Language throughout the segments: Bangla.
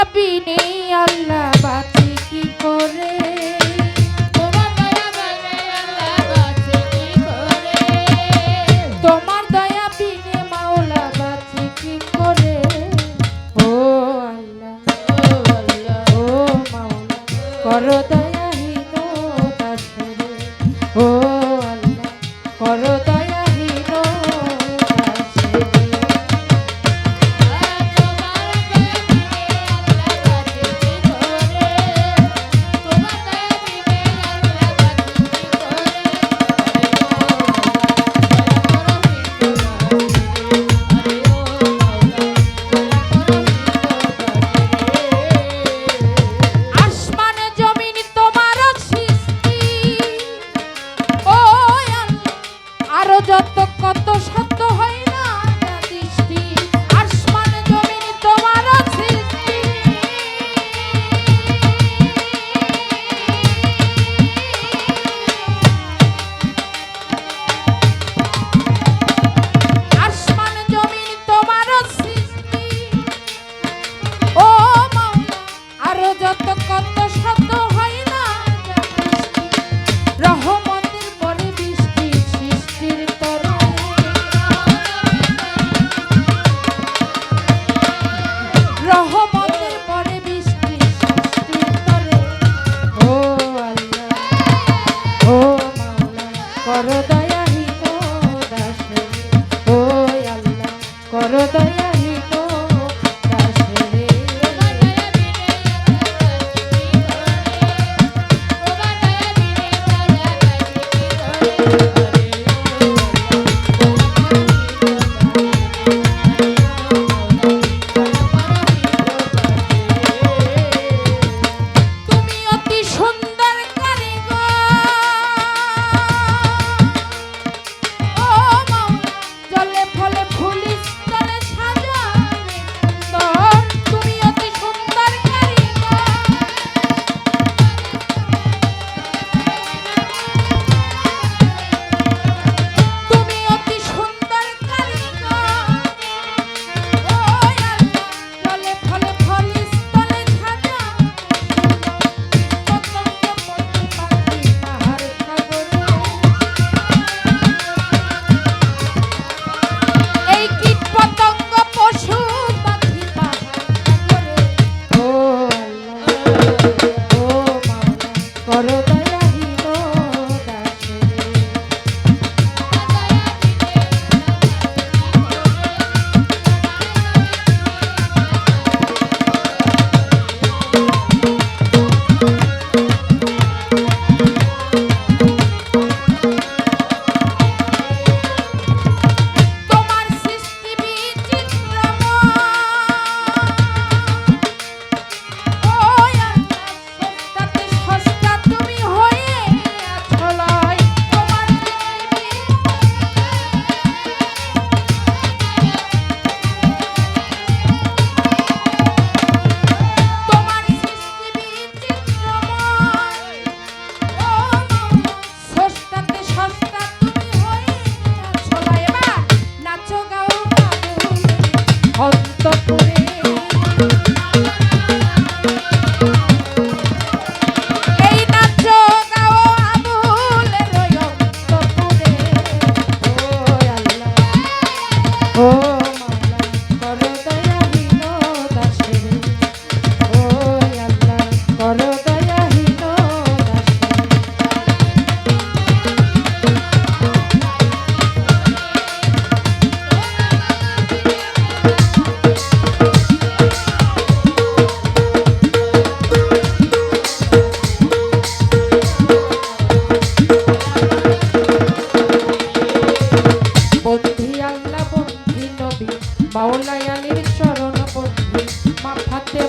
দয়া বিনে আল্লাহ বাঁচি কি করে? অন্তত দয়ালের চরণ বন্ধু মাথাতে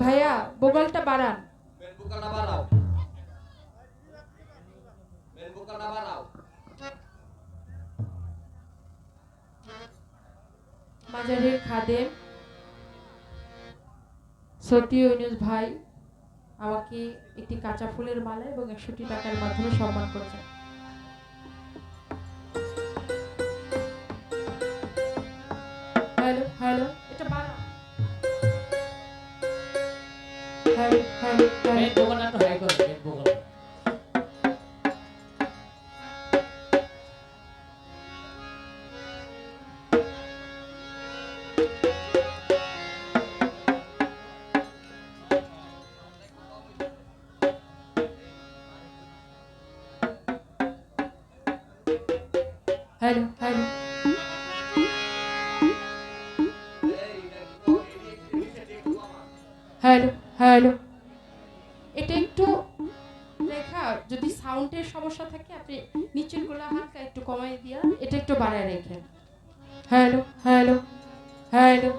ভাইয়া বোকালটা বাড়ান। মাজারের খাদেম ইউনুস ভাই আমাকে একটি কাঁচা ফুলের মালা এবং একশোটি টাকার মাধ্যমে সম্মান করেছেন। হ্যালো হ্যালো হ্যালো হ্যালো এটা একটু রেখা যদি সাউন্ডের সমস্যা থাকে, আপনি নিচের গোলা হালকা একটু কমাই দিয়া এটা একটু বাড়ায় রেখেন। Hello hello hello